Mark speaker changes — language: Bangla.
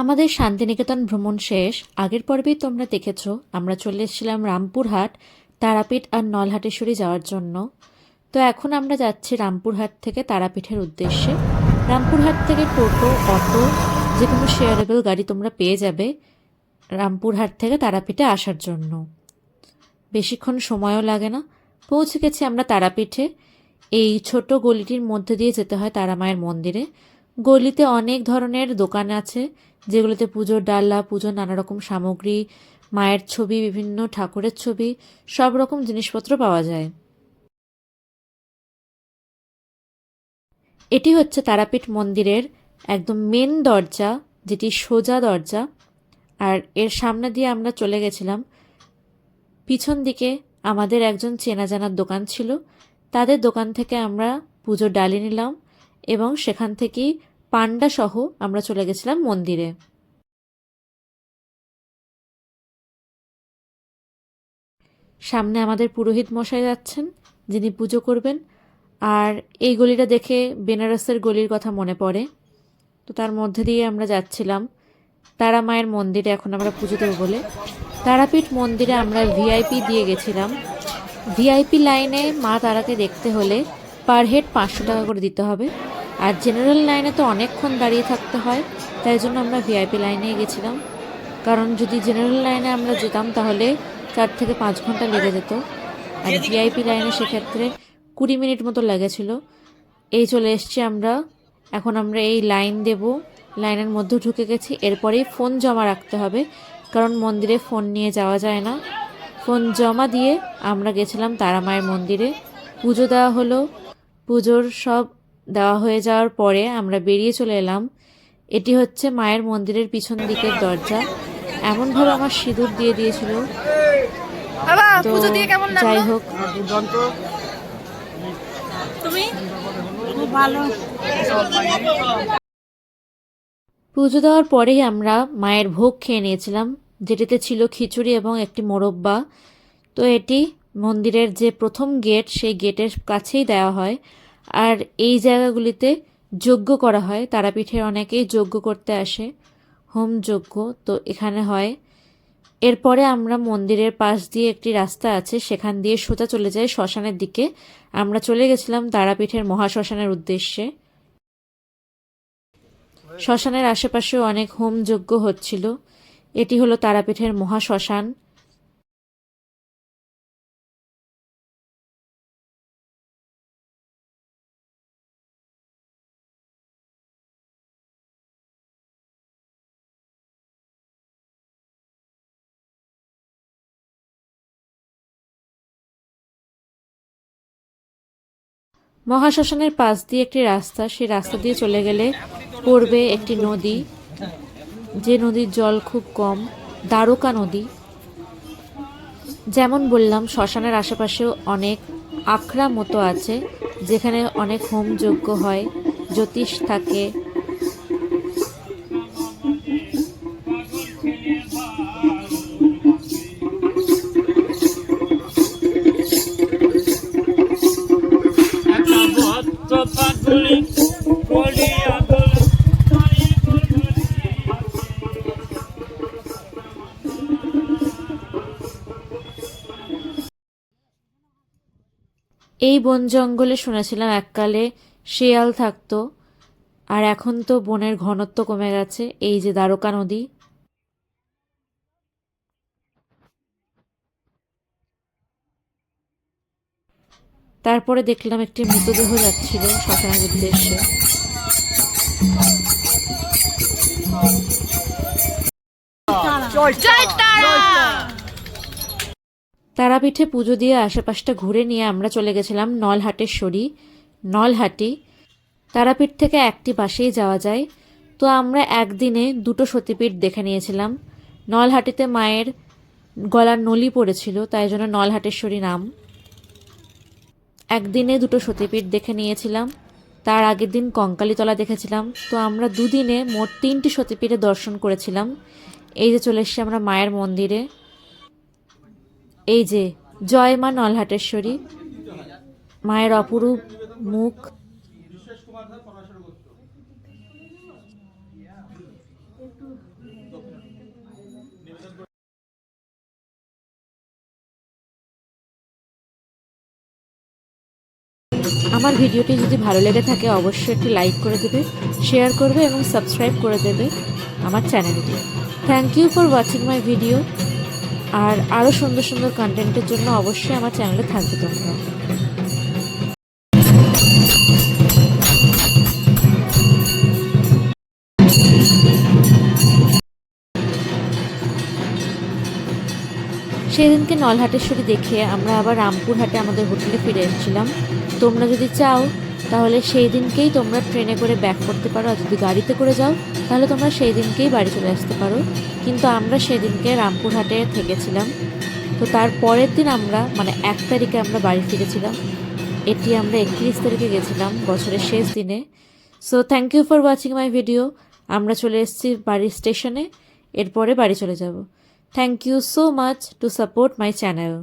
Speaker 1: আমাদের শান্তিনিকেতন ভ্রমণ শেষ। আগের পর্বেই তোমরা দেখেছ, আমরা চলে এসেছিলাম রামপুরহাট, তারাপীঠ আর নলহাটেশ্বরী যাওয়ার জন্য। তো এখন আমরা যাচ্ছি রামপুরহাট থেকে তারাপীঠের উদ্দেশ্যে। রামপুরহাট থেকে টোটো, অটো যে কোনো শেয়ারেবল গাড়ি তোমরা পেয়ে যাবে রামপুরহাট থেকে তারাপীঠে আসার জন্য। বেশিক্ষণ সময়ও লাগে না। পৌঁছে গেছি আমরা তারাপীঠে। এই ছোট গলিটির মধ্যে দিয়ে যেতে হয় তারামায়ের মন্দিরে। গলিতে অনেক ধরনের দোকান আছে, যেগুলোতে পুজোর ডাল্লা পুজোর নানা রকম সামগ্রী, মায়ের ছবি, বিভিন্ন ঠাকুরের ছবি, সব রকম জিনিসপত্র পাওয়া যায়। এটি হচ্ছে তারাপীঠ মন্দিরের একদম মেন দরজা, যেটি সোজা দরজা। আর এর সামনে দিয়ে আমরা চলে গেছিলাম। পিছন দিকে আমাদের একজন চেনা জানার দোকান ছিল। তাদের দোকান থেকে আমরা পুজোর ডালি নিলাম এবং সেখান থেকেই পান্ডা সহ আমরা চলে গেছিলাম মন্দিরে। সামনে আমাদের পুরোহিত মশাই যাচ্ছেন যিনি পুজো করবেন। আর এই গলিটা দেখে বেনারসের গলির কথা মনে পড়ে। তো তার মধ্যে দিয়ে আমরা যাচ্ছিলাম তারা মায়ের মন্দিরে, এখন আমরা পুজো দেবো বলে। তারাপীঠ মন্দিরে আমরা ভিআইপি দিয়ে গেছিলাম। ভিআইপি লাইনে মা তারাকে দেখতে হলে পার হেড পাঁচশো টাকা করে দিতে হবে। আর জেনারেল লাইনে তো অনেকক্ষণ দাঁড়িয়ে থাকতে হয় তাই জন্য আমরা ভিআইপি লাইনে গেছিলাম। কারণ যদি জেনারেল লাইনে আমরা যেতাম তাহলে চার থেকে পাঁচ ঘণ্টা লেগে যেত। আর ভিআইপি লাইনে সেক্ষেত্রে কুড়ি মিনিট মতো লেগেছিল। এই চলে এসছি আমরা। এখন আমরা এই লাইন দেব। লাইনের মধ্যে ঢুকে গেছি। এরপরেই ফোন জমা রাখতে হবে। কারণ মন্দিরে ফোন নিয়ে যাওয়া যায় না। ফোন জমা দিয়ে আমরা গেছিলাম তারামায়ের মন্দিরে। পুজো দেওয়া হলো। পুজোর সব দেওয়া হয়ে যাওয়ার পরে আমরা বেরিয়ে চলে এলাম। এটি হচ্ছে মায়ের মন্দিরের পিছন দিকের দরজা। এমনভাবে আমার সিঁদুর দিয়ে দিয়েছিল। তো
Speaker 2: পুজো দিয়ে কেমন
Speaker 1: যাই হোক।
Speaker 2: তুমি? ভালো।
Speaker 1: পুজো দেওয়ার পরেই আমরা মায়ের ভোগ খেয়ে নিয়েছিলাম যেটিতে ছিল খিচুড়ি এবং একটি মোরব্বা। তো এটি মন্দিরের যে প্রথম গেট সেই গেটের কাছেই দেওয়া হয়। আর এই জায়গাগুলিতে যজ্ঞ করা হয়। তারাপীঠের অনেকেই যজ্ঞ করতে আসে, হোম যজ্ঞ। তো এখানে হয়, এরপরে আমরা মন্দিরের পাশ দিয়ে একটি রাস্তা আছে, সেখান দিয়ে সোজা চলে যাই শ্মশানের দিকে। আমরা চলে গেছিলাম তারাপীঠের মহাশ্মশানের উদ্দেশ্যে। শ্মশানের আশেপাশেও অনেক হোম যজ্ঞ হচ্ছিল। এটি হলো তারাপীঠের মহাশ্মশান। মহাশ্মশানের পাশ দিয়ে একটি রাস্তা, সেই রাস্তা দিয়ে চলে গেলে পড়বে একটি নদী। যে নদীর জল খুব কম, দ্বারকা নদী। যেমন বললাম, শ্মশানের আশেপাশেও অনেক আখড়া মতো আছে, যেখানে অনেক হোমযজ্ঞ হয়, জ্যোতিষ থাকে এই বন জঙ্গলে শুনেছিলাম এককালে শেয়াল থাকতো আর এখন তো বনের ঘনত্ব কমে গেছে। এই যে দ্বারকা নদী। তারপরে দেখলাম একটি মৃতদেহ যাচ্ছিল শ্মশানের উদ্দেশ্যে।
Speaker 2: জয় তারা!
Speaker 1: তারাপীঠে পুজো দিয়ে আশেপাশটা ঘুরে নিয়ে আমরা চলে গেছিলাম নলহাটেশ্বরী। নলহাটি, তারাপীঠ থেকে একটি বাসেই যাওয়া যায়। তো আমরা একদিনে দুটো সতীপীঠ দেখে নিয়েছিলাম। নলহাটিতে মায়ের গলার নলি পড়েছিল, তাই জন্য নলহাটেশ্বরী নাম। একদিনে দুটো সতীপীঠ দেখে নিয়েছিলাম। তার আগের দিন কঙ্কালীতলা দেখেছিলাম। তো আমরা দুদিনে মোট তিনটি সতীপীঠে দর্শন করেছিলাম। এই যে চলে এসেছি আমরা মায়ের মন্দিরে। এই যে, জয় মা নলহাটেশ্বরী। মায়ের অপরূপ মুখ। আমার ভিডিওটি যদি ভালো লেগে থাকে, অবশ্যই একটি লাইক করে দেবে, শেয়ার করবে এবং সাবস্ক্রাইব করে দেবে আমার চ্যানেলটি। Thank you for watching my video. আর আরও সুন্দর সুন্দর কন্টেন্টের জন্য অবশ্যই আমার চ্যানেলে থাকবে তোমরা। সেদিনকে নলহাটেশ্বরী দেখে আমরা আবার রামপুরহাটে আমাদের হোটেলে ফিরে এসেছিলাম। তোমরা যদি চাও তাহলে সেই দিনকেই তোমরা ট্রেনে করে ব্যাক করতে পারো, আর যদি গাড়িতে করে যাও, তাহলে তোমরা সেই দিনকেই বাড়ি চলে আসতে পারো। কিন্তু আমরা সেদিনকে রামপুরহাটে থেকেছিলাম। তো তার পরের দিন আমরা মানে এক তারিখে আমরা বাড়ি ফিরেছিলাম। এটি আমরা একত্রিশ তারিখে গেছিলাম, বছরের শেষ দিনে। So thank you for watching my video আমরা চলে এসেছি বাড়ির স্টেশনে এরপরে বাড়ি চলে যাব। Thank you so much to support my channel